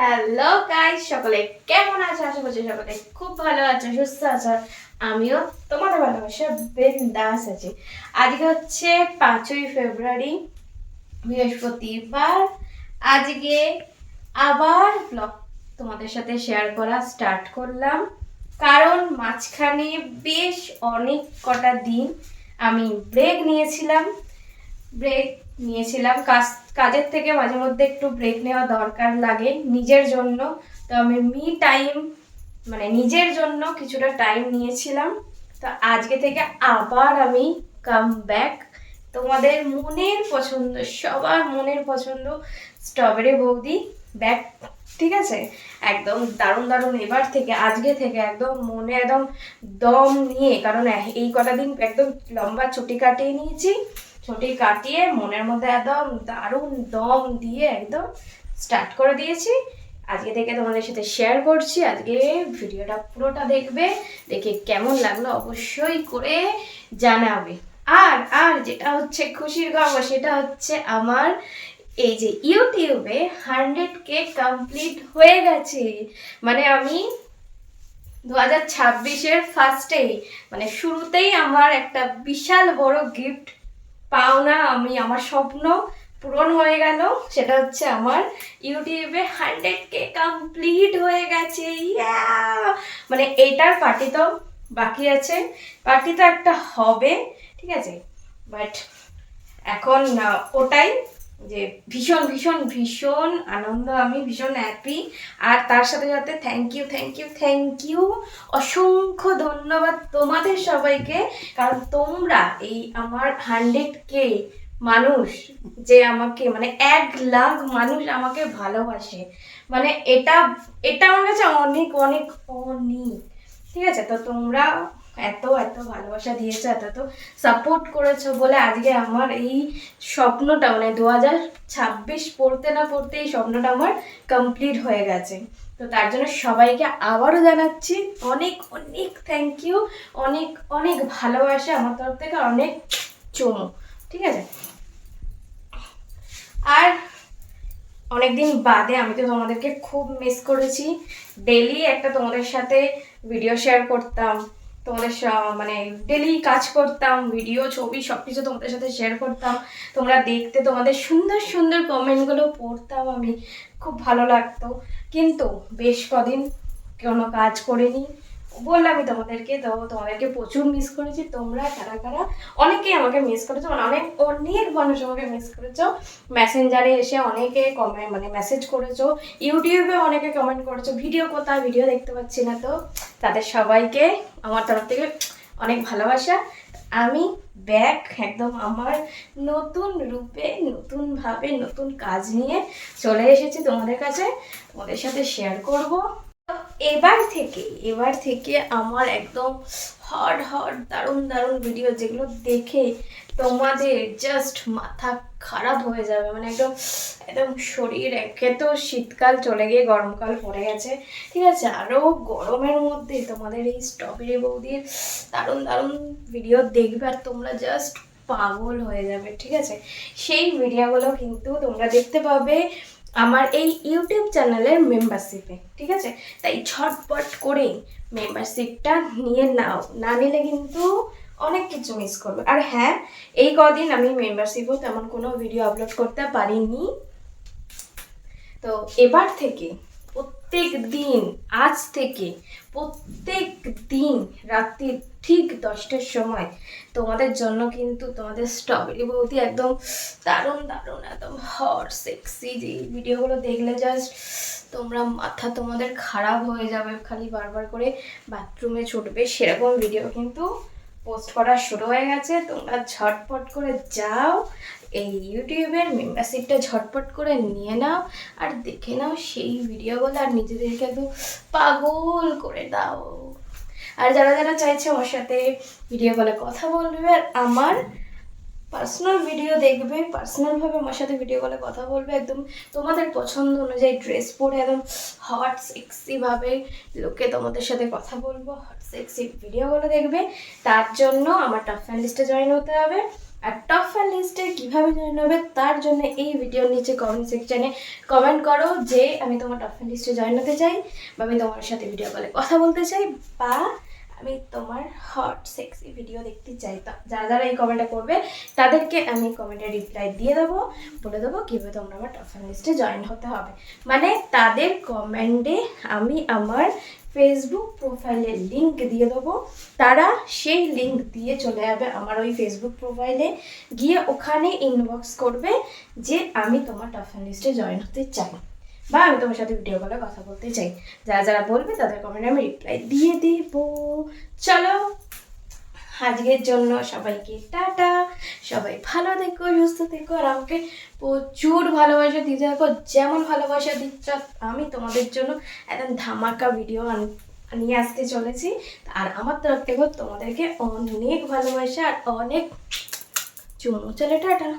Hello guys সকলে কেমন আছো? আশা করছি সকলে খুব ভালো আছো, সুস্থ আছো। আমিও তোমাদের ভালোবাসা দাস আছি। আজকে হচ্ছে পাঁচই ফেব্রুয়ারি, বৃহস্পতিবার। আজকে আবার ব্লগ তোমাদের সাথে শেয়ার করা স্টার্ট করলাম। কারণ মাঝখানে বেশ অনেক কটা দিন আমি ব্রেক নিয়েছিলাম। ব্রেক নিয়েছিলাম। কাজ, কাজের থেকে মাঝে মধ্যে একটু ব্রেক নেওয়া দরকার লাগে নিজের জন্য। তো আমি মি টাইম মানে নিজের জন্য কিছুটা টাইম নিয়েছিলাম। তো আজকে থেকে আবার আমি কাম ব্যাক তোমাদের মনের পছন্দ, সবার মনের পছন্দ স্ট্রবেরি বৌদি ব্যাক ঠিক আছে? একদম দারুণ দারুণ এবার থেকে, আজকে থেকে একদম মনে একদম দম নিয়ে, কারণ এই কটা দিন একদম লম্বা ছুটি কাটিয়ে নিয়েছি। ছুটি কাটিয়ে মনের মধ্যে একদম দারুণ দম দিয়ে একদম স্টার্ট করে দিয়েছি। আজকে থেকে তোমাদের সাথে শেয়ার করছি। আজকে ভিডিওটা পুরোটা দেখবে, দেখে কেমন লাগল অবশ্যই করে জানাবে। আর আর যেটা হচ্ছে খুশির খবর সেটা হচ্ছে আমার এই যে ইউটিউবে হান্ড্রেড কে কমপ্লিট হয়ে গেছে। মানে আমি দু হাজার ছাব্বিশের ফার্স্টেই মানে শুরুতেই আমার একটা বিশাল বড় গিফট পাওনা, আমি আমার স্বপ্ন পূরণ হয়ে গেল। সেটা হচ্ছে আমার ইউটিউবে হান্ড্রেড কে কমপ্লিট হয়ে গেছে! মানে এটার পার্টি তো বাকি আছে। পার্টি তো একটা হবে, ঠিক আছে? বাট এখন ওটাই যে ভীষণ ভীষণ ভীষণ আনন্দ, আমি ভীষণ হ্যাপি আর তার সাথে সাথে thank you thank you thank you অসংখ্য ধন্যবাদ তোমাদের সবাইকে। কারণ তোমরা এই আমার হান্ড্রেড কে মানুষ যে আমাকে মানে এক লাখ মানুষ আমাকে ভালোবাসে। মানে এটা এটা আমার কাছে অনেক অনেক অনেক। ঠিক আছে? তো তোমরা এত এত ভালোবাসা দিয়েছ, এত এত সাপোর্ট করেছ বলে আজকে আমার এই স্বপ্নটা মানে দু হাজার ছাব্বিশ পড়তে না পড়তে এই স্বপ্নটা আমার কমপ্লিট হয়ে গেছে। তো তার জন্য সবাইকে আবারও জানাচ্ছি অনেক অনেক থ্যাংক ইউ অনেক অনেক ভালোবাসা আমার তরফ থেকে, অনেক চমু, ঠিক আছে? আর অনেকদিন বাদে আমি তো তোমাদেরকে খুব মিস করেছি। ডেলি একটা তোমাদের সাথে ভিডিও শেয়ার করতাম। তোমাদের মানে ডেলি কাজ করতাম ভিডিও ছবি সব কিছু তোমাদের সাথে শেয়ার করতাম। তোমরা দেখতে তোমাদের সুন্দর সুন্দর কমেন্টগুলো পড়তাম আমি। খুব ভালো লাগতো। কিন্তু বেশ কদিন কোনো কাজ করিনি। বললামই তোমাদেরকে, তো তোমাদেরকে প্রচুর মিস করেছি। তোমরা কারা কারা? অনেকেই আমাকে মিস করেছ মানে অনেক অনেক মানুষ আমাকে মিস করেছ। মেসেঞ্জারে এসে অনেকে কমেন্ট মানে মেসেজ করেছ। ইউটিউবে অনেকে কমেন্ট করেছ, ভিডিও কোথায়? ভিডিও দেখতে পাচ্ছি না তো। তাদের সবাইকে আমার তরফ থেকে অনেক ভালোবাসা। আমি ব্যাক একদম আমার নতুন রূপে নতুনভাবে নতুন কাজ নিয়ে চলে এসেছি তোমাদের কাছে। তোমাদের সাথে শেয়ার করব। এবার থেকে এবার থেকে আমার একদম হট হট, দারুণ দারুণ ভিডিও যেগুলো দেখে তোমাদের জাস্ট মাথা খারাপ হয়ে যাবে। মানে একদম একদম শরীর একে তো শীতকাল চলে গিয়ে গরমকাল পড়ে গেছে। ঠিক আছে আরও গরমের মধ্যে তোমাদের এই স্ট্রবেরি বৌদির দারুণ দারুণ ভিডিও দেখবে আর তোমরা জাস্ট পাগল হয়ে যাবে। ঠিক আছে, সেই ভিডিওগুলো কিন্তু তোমরা দেখতে পাবে আমার এই ইউটিউব চ্যানেলের মেম্বারশিপে ঠিক আছে? তাই ঝটপট করে মেম্বারশিপটা নিয়ে নাও। না নিলে কিন্তু অনেক কিছু মিস করবে। আর হ্যাঁ এই কদিন আমি মেম্বারশিপও তেমন কোনো ভিডিও আপলোড করতে পারিনি। তো এবার থেকে প্রত্যেক দিন আজ থেকে প্রত্যেক দিন রাত্রি ঠিক দশটার সময় তোমাদের জন্য কিন্তু তোমাদের স্ট্রবেরি বৌদি একদম দারুণ দারুণ, একদম হট সেক্সি যে ভিডিওগুলো দেখলে জাস্ট তোমরা মাথা তোমাদের খারাপ হয়ে যাবে। খালি বারবার করে বাথরুমে ছুটবে, সেরকম ভিডিও কিন্তু পোস্ট করা শুরু হয়ে গেছে, তোমরা ঝটপট করে যাও, এই ইউটিউবের মেম্বারশিপটা ঝটপট করে নিয়ে নাও, আর দেখে নাও সেই ভিডিওগুলো আর নিজেদেরকে একদম পাগল করে দাও। আর যারা যারা চাইছে আমার সাথে ভিডিও কলে কথা বলবে, আর আমার পার্সোনাল ভিডিও দেখবে পার্সোনালভাবে আমার সাথে ভিডিও কলে কথা বলবে, একদম তোমাদের পছন্দ অনুযায়ী ড্রেস পরে একদম হট সেক্সিভাবে লোকে তোমাদের সাথে কথা বলব হট সেক্সি ভিডিওগুলো দেখবে। তার জন্য আমার টপ ফ্যান লিস্টে জয়েন হতে হবে। আর টপ ফ্যান লিস্টে কীভাবে জয়েন হবে, তার জন্য এই ভিডিওর নিচে কমেন্ট সেকশানে কমেন্ট করো যে আমি তোমার টপ ফ্যান লিস্টে জয়েন হতে চাই বা আমি তোমার সাথে ভিডিও কলে কথা বলতে চাই বা আমি তোমার হট সেক্সি ভিডিও দেখতে চাই। তা যারা যারা এই কমেন্টটা করবে, তাদেরকে আমি কমেন্টে রিপ্লাই দিয়ে দেবো, বলে দেবো কীভাবে তোমরা আমার টপ লিস্টে জয়েন হতে হবে। মানে তাদের কমেন্টে আমি আমার ফেসবুক প্রোফাইলের লিংক দিয়ে দেবো। তারা সেই লিংক দিয়ে চলে যাবে আমার ওই ফেসবুক প্রোফাইলে গিয়ে ওখানে ইনবক্স করবে যে আমি তোমার টপ লিস্টে জয়েন হতে চাই। বা আমি তোমার সাথে ভিডিও কলে কথা বলতে চাই। যারা যারা বলবে তাদের কমেন্টে আমি রিপ্লাই দিয়ে দেব। চলো, আজকের জন্য সবাইকে টাটা। সবাই ভালো থেকো, সুস্থ থেকো। আর আমাকে প্রচুর ভালোবাসা দিতে থাকো। যেমন ভালোবাসা দিচ্ছ, আমি তোমাদের জন্য একদম ধামাকা ভিডিও আন নিয়ে আসতে চলেছি। আর আমার তরফ থেকেও তোমাদেরকে অনেক ভালোবাসা আর অনেক চুমু চলে, টাটা।